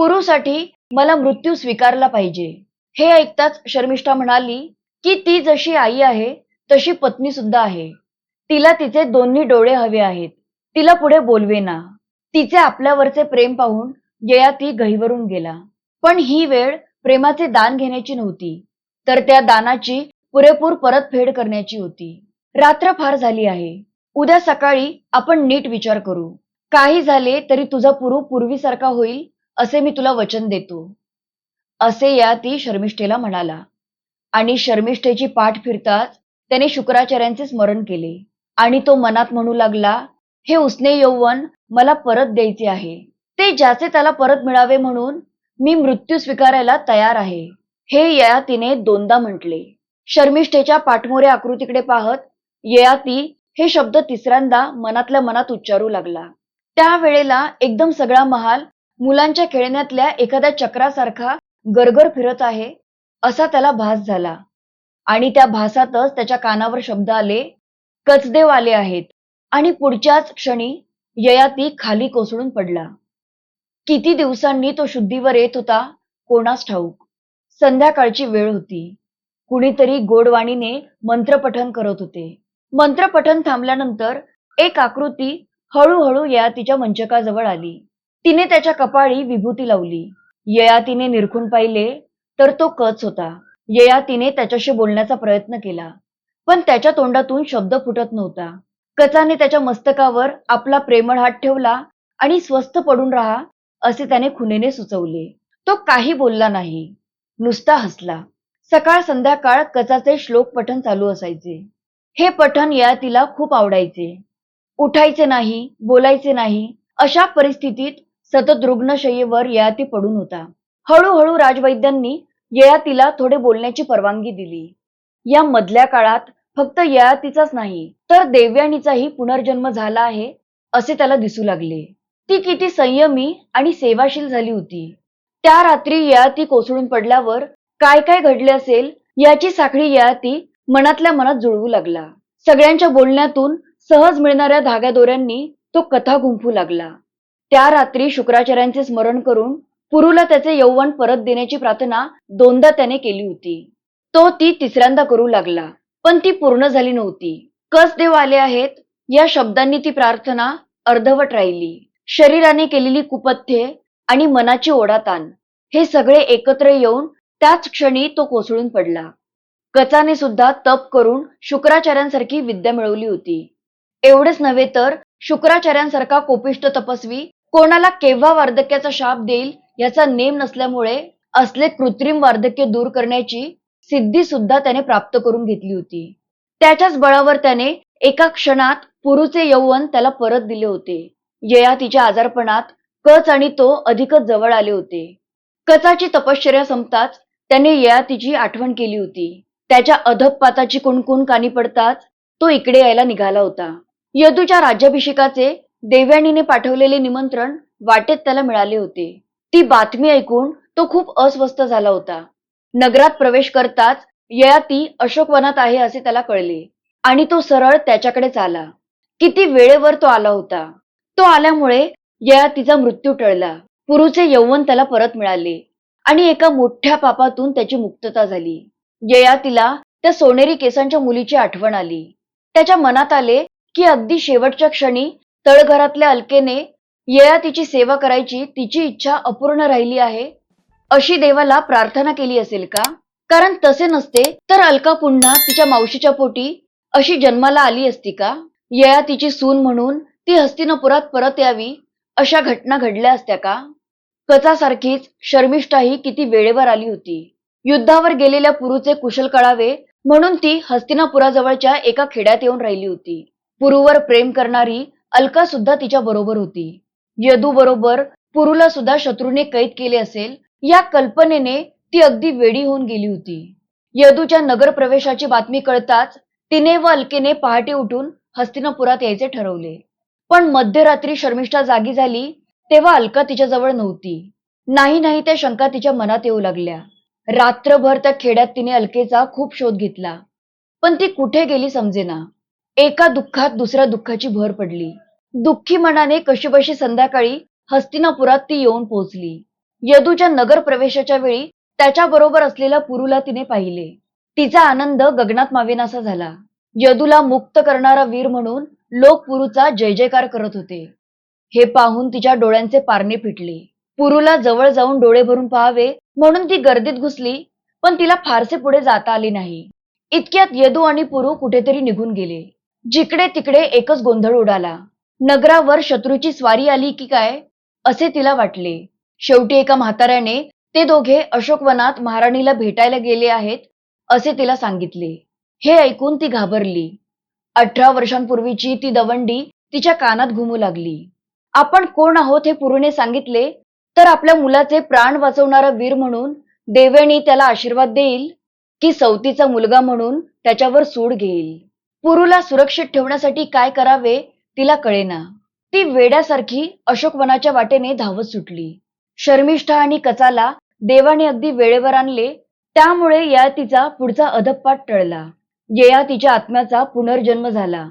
पुरूसाठी मला मृत्यू स्वीकारला पाहिजे. हे ऐकताच शर्मिष्ठा म्हणाली की ती जशी आई आहे तशी पत्नी सुद्धा आहे. तिला तिचे दोन्ही डोळे हवे आहेत. तिला पुढे बोलवेना तिचे आपल्यावरचे प्रेम पाहून ययाती गहिवरून गेला. पण ही वेळ प्रेमाचे दान घेण्याची नव्हती तर त्या दानाची पुरेपूर परतफेड करण्याची होती. रात्र फार झाली आहे. उद्या सकाळी आपण नीट विचार करू. काही झाले तरी तुझा पुरू पूर्वीसारखा होईल असे मी तुला वचन देतो. असे या ती शर्मिष्ठेला म्हणाला. आणि शर्मिष्ठेची पाठ फिरताच त्याने शुक्राचार्यांचे स्मरण केले. आणि तो मनात म्हणू लागला हे उसने यौवन मला परत द्यायचे आहे. ते ज्याचे त्याला परत मिळावे म्हणून मी मृत्यू स्वीकारायला तयार आहे. हे ययातीने दोनदा म्हटले. शर्मिष्ठेच्या पाठमोऱ्या आकृतीकडे पाहत ययाती हे शब्द तिसऱ्यांदा मनातल्या मनात उच्चारू लागला. त्यावेळेला एकदम सगळा महाल मुलांच्या खेळण्यातल्या एखाद्या चक्रासारखा गरगर फिरत आहे असा त्याला भास झाला. आणि त्या भासातच त्याच्या कानावर शब्द आले कचदेव आले आहेत. आणि पुढच्याच क्षणी ययाती खाली कोसळून पडला. किती दिवसांनी तो शुद्धीवर येत होता कोणास ठाऊक. संध्याकाळची वेळ होती. कुणीतरी गोडवाणीने मंत्रपठन करत होते. मंत्रपठन थांबल्यानंतर एक आकृती हळूहळू ययातीच्या मंचकाजवळ आली. तिने त्याच्या कपाळी विभूती लावली. ययातीने निरखून पाहिले तर तो कच होता. ययातीने त्याच्याशी बोलण्याचा प्रयत्न केला पण त्याच्या तोंडातून शब्द फुटत नव्हता. कचाने त्याच्या मस्तकावर आपला प्रेमळ हात ठेवला आणि स्वस्थ पडून राहा असे त्याने खुनेने सुचवले. तो काही बोलला नाही नुसता हसला. सकाळ संध्याकाळ कचाचे श्लोक पठण चालू असायचे. हे पठण ययातीला खूप आवडायचे. उठायचे नाही बोलायचे नाही अशा परिस्थितीत सतत रुग्णशय्येवर ययाती पडून होता. हळूहळू राजवैद्यांनी ययातीला थोडे बोलण्याची परवानगी दिली. या मधल्या काळात फक्त ययातीचाच नाही तर देवयानीचाही पुनर्जन्म झाला आहे असे त्याला दिसू लागले. ती किती संयमी आणि सेवाशील झाली होती. त्या रात्री ययाती कोसळून पडल्यावर काय काय घडले असेल याची साखळी ययाती मनातल्या मनात जुळवू लागला. सगळ्यांच्या बोलण्यातून सहज मिळणाऱ्या धाग्या दोऱ्यांनी तो कथा गुंफू लागला. त्या रात्री शुक्राचार्यांचे स्मरण करून पुरूला त्याचे यौवन परत देण्याची प्रार्थना दोनदा त्याने केली होती. तो ती तिसऱ्यांदा करू लागला पण ती पूर्ण झाली नव्हती. कस देव आले आहेत? या शब्दांनी ती प्रार्थना अर्धवट राहिली. शरीराने केलेली कुपथ्ये आणि मनाची ओढाताण हे सगळे एकत्र येऊन त्याच क्षणी तो कोसळून पडला. कचाने सुद्धा तप करून शुक्राचार्यांसारखी विद्या मिळवली होती. एवढेच नव्हे तर शुक्राचार्यांसारखा कोपिष्ट तपस्वी कोणाला केव्हा वार्धक्याचा शाप देईल याचा नेम नसल्यामुळे असले कृत्रिम वार्धक्य दूर करण्याची सिद्धी सुद्धा त्याने प्राप्त करून घेतली होती. त्याच्याच बळावर त्याने एका क्षणात पुरुचे यौवन त्याला परत दिले होते. ययातीच्या आजारपणात कच आणि तो अधिकच जवळ आले होते. कचाची तपश्चर्या संपताच त्याने ययातीची आठवण केली होती. त्याच्या अधपपाताची कुणकुण कानी पडताच तो इकडे यायला निघाला होता. यदूच्या राज्याभिषेकाचे देवयानीने पाठवलेले निमंत्रण वाटेत त्याला मिळाले होते. ती बातमी ऐकून तो खूप अस्वस्थ झाला होता. नगरात प्रवेश करताच ययाती अशोकवनात आहे असे त्याला कळले आणि तो सरळ त्याच्याकडेच आला किती वेळेवर तो आला होता. तो आल्यामुळे ययातीचा मृत्यू टळला. पुरुचे यौवन त्याला परत मिळाले आणि एका मोठ्या पापातून त्याची मुक्तता झाली. ययातीला त्या सोनेरी केसांच्या मुलीची आठवण आली. त्याच्या मनात आले की अगदी शेवटच्या क्षणी तळघरातल्या अलकेने येळा तिची सेवा करायची तिची इच्छा अपूर्ण राहिली आहे. अशी देवाला प्रार्थना केली असेल का? कारण तसे नसते तर अलका पुन्हा तिच्या मावशीच्या पोटी अशी जन्माला आली असती का? ययातीची सून म्हणून ती हस्तिनापुरात परत यावी अशा घटना घडल्या असत्या का? कचासारखीच शर्मिष्ठाही किती वेळेवर आली होती. युद्धावर गेलेल्या पुरूचे कुशल कळावे म्हणून ती हस्तिनापुराजवळच्या एका खेड्यात येऊन राहिली होती. पुरूवर प्रेम करणारी अलका सुद्धा तिच्या बरोबर होती. यदू बरोबर पुरुला सुद्धा शत्रूने कैद केले असेल या कल्पनेने ती अगदी वेडी होऊन गेली होती. यदूच्या नगर प्रवेशाची बातमी कळताच तिने व अलकेने पहाटे उठून हस्तिनापुरात यायचे ठरवले. पण मध्यरात्री शर्मिष्ठा जागी झाली तेव्हा अलका तिच्याजवळ नव्हती. नाही नाही त्या शंका तिच्या मनात येऊ लागल्या. रात्रभर त्या खेड्यात तिने अलकेचा खूप शोध घेतला. पण ती कुठे गेली समजेना. एका दुःखात दुसऱ्या दुःखाची भर पडली. दुःखी मनाने कशीबशी संध्याकाळी हस्तिनापुरात ती येऊन पोहोचली. यदूच्या नगर प्रवेशाच्या वेळी त्याच्या बरोबर असलेल्या पुरुला तिने पाहिले. तिचा आनंद गगनात मावेनासा झाला. यदूला मुक्त करणारा वीर म्हणून लोक पुरूचा जय जयकार करत होते. हे पाहून तिच्या डोळ्यांचे पारणे फिटले. पुरूला जवळ जाऊन डोळे भरून पाहावे म्हणून ती गर्दीत घुसली पण तिला फारसे पुढे जाता आले नाही. इतक्यात यदू आणि पुरू कुठेतरी निघून गेले. जिकडे तिकडे एकच गोंधळ उडाला. नगरावर शत्रूची स्वारी आली की काय? असे तिला वाटले. शेवटी एका म्हाताऱ्याने ते दोघे अशोकवनात महाराणीला भेटायला गेले आहेत असे तिला सांगितले. हे ऐकून ती घाबरली. अठरा वर्षांपूर्वीची ती दवंडी तिच्या कानात घुमू लागली. आपण कोण आहोत हे पुरुने सांगितले? तर आपल्या मुलाचे प्राण वाचवणारा वीर म्हणून देवेणी त्याला आशीर्वाद देईल की सवतीचा मुलगा म्हणून त्याच्यावर सूड घेईल? पुरूला सुरक्षित ठेवण्यासाठी काय करावे तिला कळेना. ती वेड्यासारखी अशोकवनाच्या वाटेने धावत सुटली. शर्मिष्ठा आणि कचाला देवाने अगदी वेळेवर आणले त्यामुळे या तिचा पुढचा अधपपाट टळला. ययातीच्या आत्म्याचा पुनर्जन्म झाला.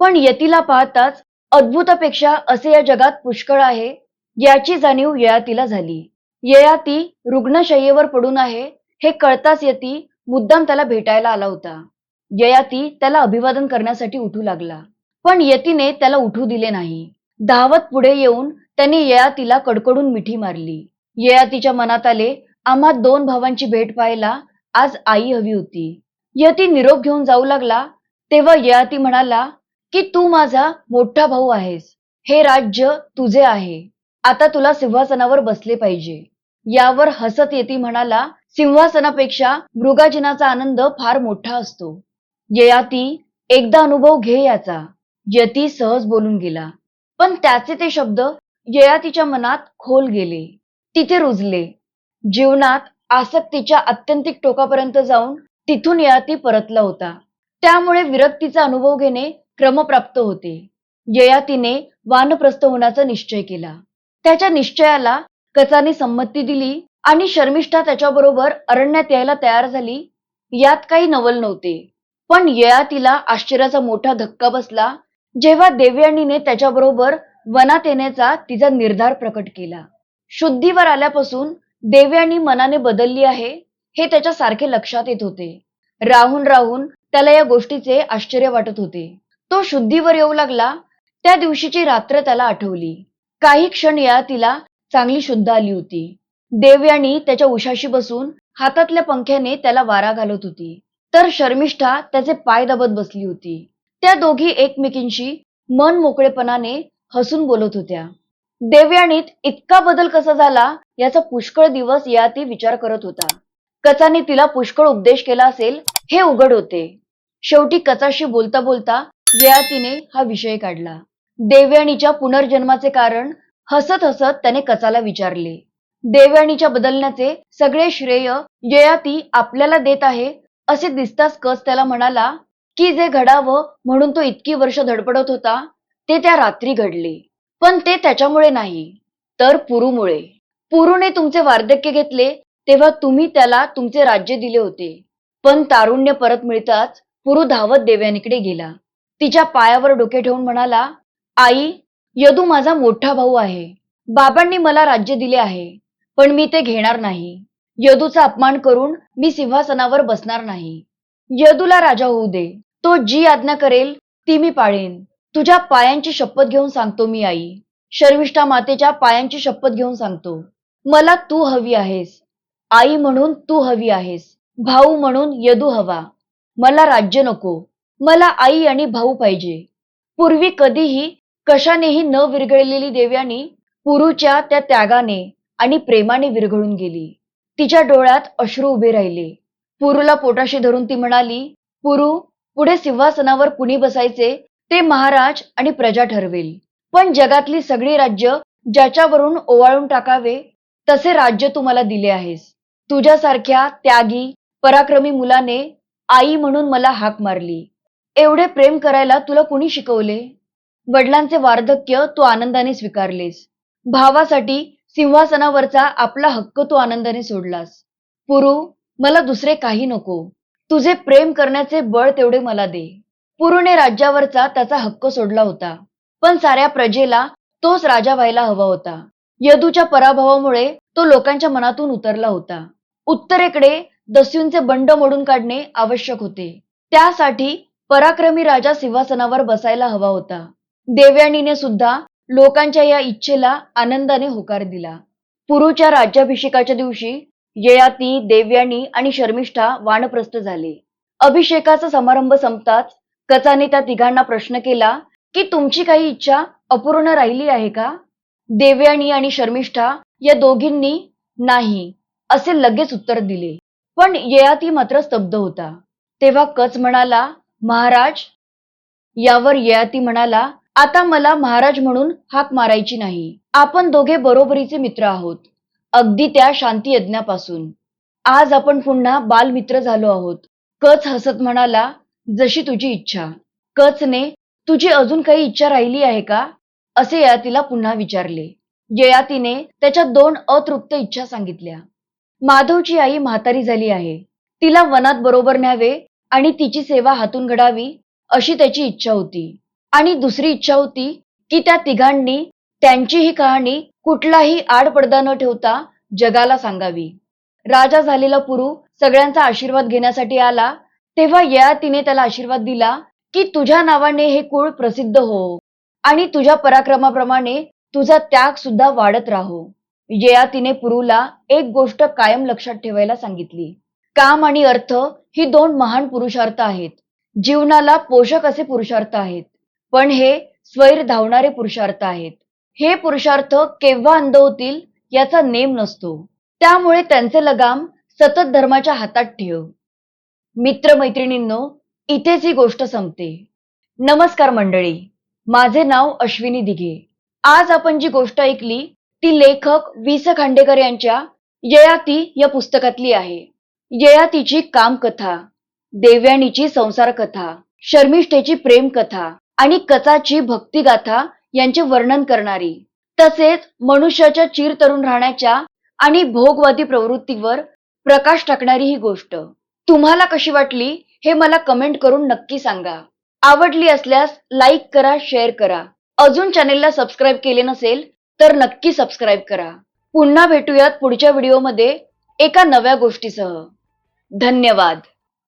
पण यतीला पाहताच अद्भुतापेक्षा असे या जगात पुष्कळ आहे याची जाणीव ययातीला झाली. ययाती रुग्णशय्येवर पडून आहे हे कळताच यती मुद्दाम त्याला भेटायला आला होता. ययाती त्याला अभिवादन करण्यासाठी उठू लागला. पण यतीने त्याला उठू दिले नाही. धावत पुढे येऊन त्यांनी ययातीला कडकडून मिठी मारली. ययातीच्या मनात आले आम्हा दोन भावांची भेट पाहायला आज आई हवी होती. यती निरोप घेऊन जाऊ लागला तेव्हा ययाती म्हणाला की तू माझा मोठा भाऊ आहेस. हे राज्य तुझे आहे. आता तुला सिंहासनावर बसले पाहिजे. यावर हसत येती म्हणाला सिंहासनापेक्षा मृगाजिनाचा आनंद फार मोठा असतो. ययाती एकदा अनुभव घे याचा. यती सहज बोलून गेला. पण त्याचे ते शब्द ययातीच्या मनात खोल गेले. तिथे रुजले. जीवनात आसक्तीच्या अत्यंतिक टोकापर्यंत जाऊन तिथून ययाती परतला होता. त्यामुळे विरक्तीचा अनुभव घेणे क्रमप्राप्त होते. ययातीने वानप्रस्थ होण्याचा निश्चय केला. त्याच्या निश्चयाला कचाने संमती दिली आणि शर्मिष्ठा त्याच्याबरोबर अरण्यात यायला तयार झाली यात काही नवल नव्हते. पण ययातीला आश्चर्याचा मोठा धक्का बसला. जेव्हा देवयानीने त्याच्याबरोबर वनात येण्याचा तिचा निर्धार प्रकट केला. शुद्धीवर आल्यापासून देवयानी मनाने बदलली आहे हे त्याच्या सारखे लक्षात येत होते. राहून राहून त्याला या गोष्टीचे आश्चर्य वाटत होते. तो शुद्धीवर येऊ लागला. त्या दिवशीची रात्र त्याला आठवली. काही क्षण या तिला चांगली शुद्ध आली होती. देवयानी त्याच्या उशाशी बसून हातातल्या पंख्याने त्याला वारा घालत होती. तर शर्मिष्ठा त्याचे पाय दाबत बसली होती. त्या दोघी एकमेकींशी मन मोकळेपणाने हसून बोलत होत्या. देवयानीत इतका बदल कसा झाला याचा पुष्कळ दिवस या ती विचार करत होता. कचाने तिला पुष्कळ उपदेश केला असेल हे उघड होते. शेवटी कचाशी बोलता बोलता ययातीने हा विषय काढला. देवयानीच्या पुनर्जन्माचे कारण हसत हसत त्याने कचाला विचारले. देवयानीच्या बदलण्याचे सगळे श्रेय ययाती आपल्याला देत आहे असे दिसताच कच त्याला म्हणाला की जे घडावं म्हणून तो इतकी वर्ष धडपडत होता ते त्या रात्री घडले. पण ते त्याच्यामुळे नाही तर पुरूमुळे. पुरूने तुमचे वार्धक्य घेतले तेव्हा तुम्ही त्याला तुमचे राज्य दिले होते. पण तारुण्य परत मिळताच पुरू धावत देवयानीकडे गेला. तिच्या पायावर डोके ठेवून म्हणाला आई यदू माझा मोठा भाऊ आहे. बाबांनी मला राज्य दिले आहे पण मी ते घेणार नाही. यदूचा अपमान करून मी सिंहासनावर बसणार नाही. यदूला राजा होऊ दे. तो जी आज्ञा करेल ती मी पाळेन. तुझ्या पायांची शपथ घेऊन सांगतो मी आई. शर्मिष्ठा मातेच्या पायांची शपथ घेऊन सांगतो. मला तू हवी आहेस. आई म्हणून तू हवी आहेस. भाऊ म्हणून यदू हवा. मला राज्य नको. मला आई आणि भाऊ पाहिजे. पूर्वी कधीही कशानेही न विरघळलेली देव्यानी पुरुच्या त्या त्यागाने आणि प्रेमाने विरघळून गेली. तिच्या डोळ्यात अश्रू उभे राहिले. पुरूला पोटाशी धरून ती म्हणाली पुरू पुढे सिंहासनावर कुणी बसायचे ते महाराज आणि प्रजा ठरवेल. पण जगातली सगळी राज्य ज्याच्यावरून ओवाळून टाकावे तसे राज्य तू मला दिले आहेस. तुझ्यासारख्या त्यागी पराक्रमी मुलाने आई म्हणून मला हाक मारली. एवढे प्रेम करायला तुला कुणी शिकवले? वडिलांचे वार्धक्य तू आनंदाने स्वीकारलेस. भावासाठी सिंहासनावरचा आपला हक्क तू आनंदाने सोडलास. पुरू मला दुसरे काही नको. तुझे प्रेम करण्याचे बळ तेवढे मला दे. पुरुने राज्यावरचा त्याचा हक्क सोडला होता. पण साऱ्या प्रजेला तोच राजा व्हायला हवा होता. यदूच्या पराभवामुळे तो लोकांच्या मनातून उतरला होता. उत्तरेकडे दस्यूंचे बंड मोडून काढणे आवश्यक होते. त्यासाठी पराक्रमी राजा सिंहासनावर बसायला हवा होता. देवयानीने सुद्धा लोकांच्या या इच्छेला आनंदाने होकार दिला. पुरूच्या राज्याभिषेकाच्या दिवशी ययाती देवयानी आणि शर्मिष्ठा वानप्रस्थ झाले. अभिषेकाचा समारंभ संपताच कचाने त्या तिघांना प्रश्न केला की तुमची काही इच्छा अपूर्ण राहिली आहे का? देवयानी आणि शर्मिष्ठा या दोघींनी नाही असे लगेच उत्तर दिले. पण ययाती मात्र स्तब्ध होता. तेव्हा कच म्हणाला महाराज यावर ययाती म्हणाला आता मला महाराज म्हणून हाक मारायची नाही. आपण दोघे बरोबरीचे मित्र आहोत. अगदी त्या शांती यज्ञापासून. आज आपण पुन्हा बालमित्र झालो आहोत. कच हसत म्हणाला जशी तुझी इच्छा. कचने तुझी अजून काही इच्छा राहिली आहे का? असे ययातीला पुन्हा विचारले. ययातीने त्याच्या दोन अतृप्त इच्छा सांगितल्या. माधवची आई म्हातारी झाली आहे. तिला वनात बरोबर न्यावे आणि तिची सेवा हातून घडावी अशी त्याची इच्छा होती. आणि दुसरी इच्छा होती की त्या तिघांनी त्यांची ही कहाणी कुठलाही आडपडदा न ठेवता जगाला सांगावी. राजा झालेला पुरू सगळ्यांचा आशीर्वाद घेण्यासाठी आला तेव्हा ययातीने त्याला आशीर्वाद दिला की तुझ्या नावाने हे कुळ प्रसिद्ध हो आणि तुझ्या पराक्रमाप्रमाणे तुझा त्याग सुद्धा वाढत राहो. ययातीने पुरूला एक गोष्ट कायम लक्षात ठेवायला सांगितली. काम आणि अर्थ ही दोन महान पुरुषार्थ आहेत. जीवनाला पोषक असे पुरुषार्थ आहेत. पण हे स्वैर धावणारे पुरुषार्थ आहेत. हे पुरुषार्थ केव्हा अंध होतील याचा नेम नसतो. त्यामुळे त्यांचे लगाम सतत धर्माच्या हातात ठेव. मित्रमैत्रिणींनो इथेच ही गोष्ट संपते. नमस्कार मंडळी माझे नाव अश्विनी दिघे. आज आपण जी गोष्ट ऐकली ती लेखक वि स खांडेकर यांच्या ययाती या पुस्तकातली आहे. ययातीची कामकथा देव्याणीची संसार कथा शर्मिष्ठेची प्रेम कथा आणि कचाची भक्तिगाथा यांचे वर्णन करणारी. तसेच मनुष्याच्या चिरतरुण राहण्याच्या आणि भोगवादी प्रवृत्तीवर प्रकाश टाकणारी ही गोष्ट. तुम्हाला कशी वाटली हे मला कमेंट करून नक्की सांगा. आवडली असल्यास लाईक करा शेअर करा. अजून चॅनेलला सबस्क्राईब केले नसेल तर नक्की सबस्क्राईब करा. पुन्हा भेटूयात पुढच्या व्हिडिओमध्ये एका नव्या गोष्टीसह. धन्यवाद.